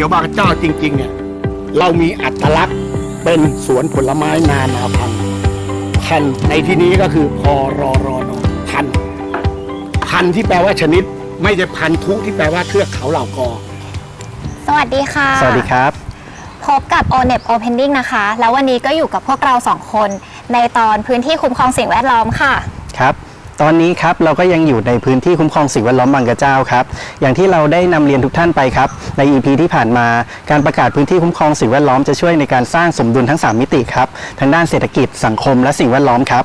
ขียวบางกระเจ้าจริง ๆ เนี่ย เรามีอัตลักษณ์เป็นสวนผลไม้นานาพันธุ์พันธุ์ในที่นี้ก็คือพอรอรอนอพันธุ์พันธุ์ที่แปลว่าชนิด ไม่ใช่พันธุ์ทุที่แปลว่าเทือกเขาเหล่ากอ สวัสดีค่ะ สวัสดีครับ พบกับ o n e p Opening นะคะ แล้ววันนี้ก็อยู่กับพวกเราสองคน ในตอนพื้นที่คุ้มครองสิ่งแวดล้อมค่ะ ครับ ตอนนี้ครับเราก็ยังอยู่ในพื้นที่คุ้มครองสิ่งแวดล้อมบางกระเจ้าครับ อย่างที่เราได้นำเรียนทุกท่านไปครับ ใน EP ที่ผ่านมาการประกาศพื้นที่คุ้มครองสิ่งแวดล้อมจะช่วยในการสร้างสมดุลทั้ง 3 มิติครับทางด้านเศรษฐกิจสังคมและสิ่งแวดล้อมครับ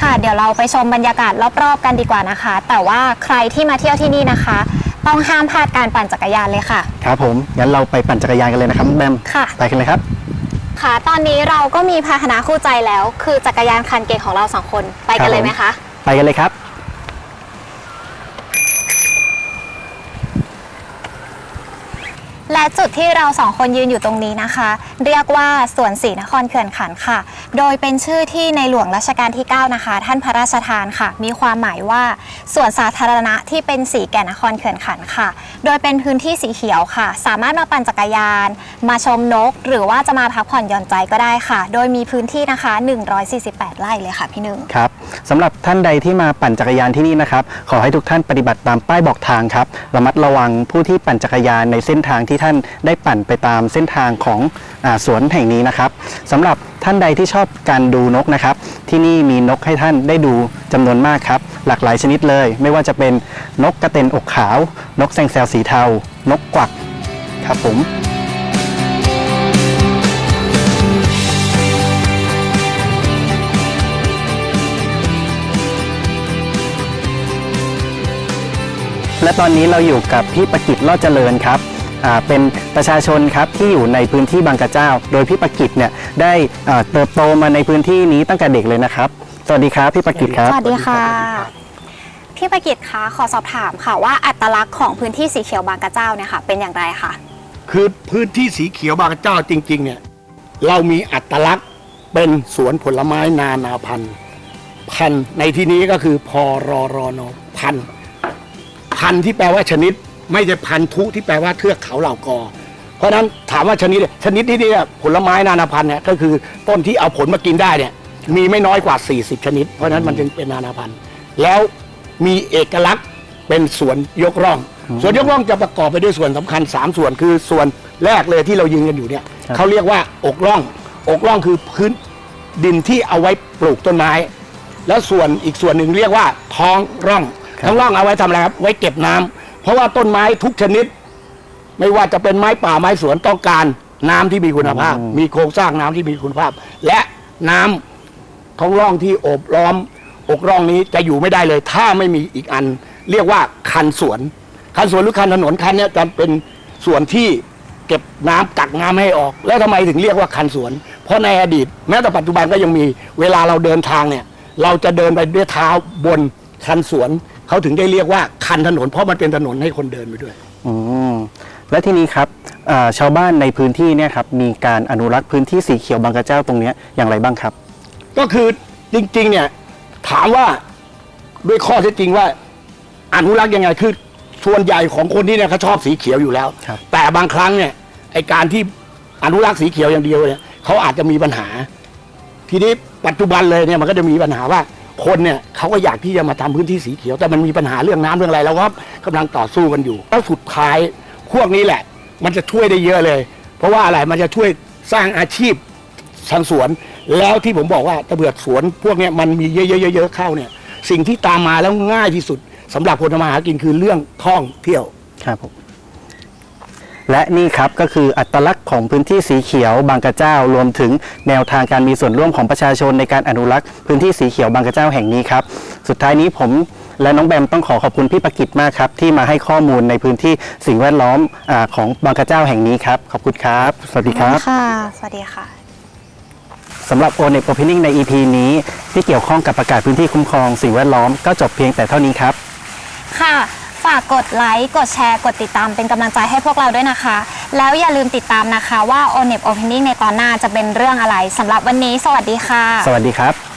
ค่ะเดี๋ยวเราไปชมบรรยากาศรอบๆ กันดีกว่านะคะ แต่ว่าใครที่มาเที่ยวที่นี่นะคะ ต้องห้ามพลาดการปั่นจักรยานเลยค่ะครับผมงั้นเราไปปั่นจักรยานกันเลยนะครับน้องแบมค่ะไปกันเลยครับ ค่ะตอนนี้เราก็มีพาหนะคู่ใจแล้ว คือจักรยานคันเก่งของเราสองคนไปกันเลยไหมคะไป กันเลยครับ และจุดที่เราสองคนยืนอยู่ตรงนี้นะคะ เรียกว่าสวนศรีนครเขื่อนขันค่ะ โดยเป็นชื่อที่ในหลวงรัชกาลที่ 9 นะคะ ท่านพระราชทานค่ะ มีความหมายว่าสวนสาธารณะที่เป็นสีแก่นครเขื่อนขันค่ะ โดยเป็นพื้นที่สีเขียวค่ะ สามารถมาปั่นจักรยาน มาชมนก หรือว่าจะมาพักผ่อนหย่อนใจก็ได้ค่ะ โดยมีพื้นที่นะคะ 148 ไร่เลยค่ะพี่หนึ่งครับสำหรับท่านใดที่มาปั่นจักรยานที่นี่นะครับขอให้ทุกท่านปฏิบัติตามป้ายบอกทางครับระมัดระวังผู้ที่ปั่นจักรยานในเส้นทางที่ท่านได้ปั่นไปตามเส้นทางของอสวนแห่งนี้นะครับสำหรับท่านใดที่ชอบการดูนกนะครับ ที่นี่มีนกให้ท่านได้ดูจำนวนมากครับ หลากหลายชนิดเลย ไม่ว่าจะเป็นนกกระเต็นอกขาว นกแซงแซวสีเทา นกกวักครับผมและตอนนี้เราอยู่กับพี่ประกิตรอดเจริญครับ เป็นประชาชนครับที่อยู่ในพื้นที่บางกระเจ้า โดยพี่ประกิตเนี่ยได้อ่าเติบโตมาในพื้นที่นี้ตั้งแต่เด็กเลยนะครับ สวัสดีครับพี่ประกิตครับสวัสดีค่ะพี่ประกิตคะขอสอบถามค่ะว่าอัตลักษณ์ของพื้นที่สีเขียวบางกระเจ้าเนี่ยค่ะเป็นอย่างไรคะคือพื้นที่สีเขียวบางกระเจ้าจริง ๆ เนี่ยเรามีอัตลักษณ์เป็นสวนผลไม้นานาพันธุ์พันธุ์ในที่นี้ก็คือพอรอรอนอพันธุ์พันธุ์ที่แปลว่าชนิด ไม่ใช่พันธุ์ทุที่แปลว่าเทือกเขาเหล่ากอ เพราะฉะนั้นถามว่าชนิดเนี่ยชนิดที่นี่เนี่ยผลไม้นานาพันธุ์เนี่ยก็คือต้นที่เอาผลมากินได้เนี่ยมีไม่น้อยกว่า 40 ชนิด เพราะฉะนั้นมันจึงเป็นนานาพันธุ์ แล้วมีเอกลักษณ์เป็นสวนยกร่อง สวนยกร่องจะประกอบไปด้วยส่วนสำคัญ 3 ส่วนคือส่วนแรกเลยที่เรายืนกันอยู่เนี่ยครับ เขาเรียกว่าอกร่อง อกร่องคือพื้นดินที่เอาไว้ปลูกต้นไม้ แล้วส่วนอีกส่วนหนึ่งเรียกว่าท้องร่องครับท้องร่องเอาไว้ทำอะไรครับไว้เก็บน้ำ เพราะว่าต้นไม้ทุกชนิด ไม่ว่าจะเป็นไม้ป่าไม้สวนต้องการน้ำที่มีคุณภาพ มีโครงสร้างน้ำที่มีคุณภาพ และน้ำท้องร่องที่โอบล้อมอกร่องนี้จะอยู่ไม่ได้เลย ถ้าไม่มีอีกอัน เรียกว่าคันสวน คันสวนหรือคันถนนคันเนี้ยจะเป็นส่วนที่เก็บน้ำกักน้ำให้ออก แล้วทำไมถึงเรียกว่าคันสวน เพราะในอดีต แม้แต่ปัจจุบันก็ยังมีเวลาเราเดินทางเนี่ย เราจะเดินไปด้วยเท้าบนคันสวน เขาถึงได้เรียกว่าคันถนน เพราะมันเป็นถนนให้คนเดินไปด้วย อืมและทีนี้ครับอ่าชาวบ้านในพื้นที่เนี่ยครับมีการอนุรักษ์พื้นที่สีเขียวบางกระเจ้าตรงเนี้ยอย่างไรบ้างครับ ก็คือจริงๆเนี่ยถามว่าด้วยข้อเท็จจริงว่าอนุรักษ์ยังไงคือส่วนใหญ่ของคนที่เนี่ยเขาชอบสีเขียวอยู่แล้ว ครับ แต่บางครั้งเนี่ยไอการที่อนุรักษ์สีเขียวอย่างเดียวเนี่ยเขาอาจจะมีปัญหา ทีนี้ปัจจุบันเลยเนี่ยมันก็จะมีปัญหาว่า คนเนี่ยเขาก็อยากที่จะมาทำพื้นที่สีเขียวแต่มันมีปัญหาเรื่องน้ำเรื่องอะไรแล้วก็กำลังต่อสู้กันอยู่แล้วสุดท้ายพวกนี้แหละ มันจะช่วยได้เยอะเลย เพราะว่าอะไรมันจะช่วยสร้างอาชีพทางสวน แล้วที่ผมบอกว่าตะเบือกสวนพวกเนี้ยมันมีเยอะๆๆๆเข้าเนี่ยสิ่งที่ตามมาแล้วง่ายที่สุดสำหรับคนทำมาหากินคือเรื่องท่องเที่ยวครับผม และนี่ครับก็คืออัตลักษณ์ของพื้นที่สีเขียวบางกระเจ้ารวมถึงแนวทางการมีส่วนร่วมของประชาชนในการอนุรักษ์พื้นที่สีเขียวบางกระเจ้าแห่งนี้ครับ สุดท้ายนี้ผมและน้องแบมต้องขอขอบคุณพี่ประกิตมากครับ ที่มาให้ข้อมูลในพื้นที่สิ่งแวดล้อมอาของบางกระเจ้าแห่งนี้ครับ ขอบคุณครับ สวัสดีครับ ค่ะ สวัสดีค่ะ สำหรับ o n e p Opening ใน EP นี้ที่เกี่ยวข้องกับประกาศพื้นที่คุ้มครองสิ่งแวดล้อมก็จบเพียงแต่เท่านี้ครับ ค่ะ ฝากกดไลค์ กดแชร์ กดติดตามเป็นกำลังใจให้พวกเราด้วยนะคะ แล้วอย่าลืมติดตามนะคะว่า o n e p Opening ในตอนหน้าจะเป็นเรื่องอะไรสำหรับวันนี้ สวัสดีค่ะ สวัสดีครับ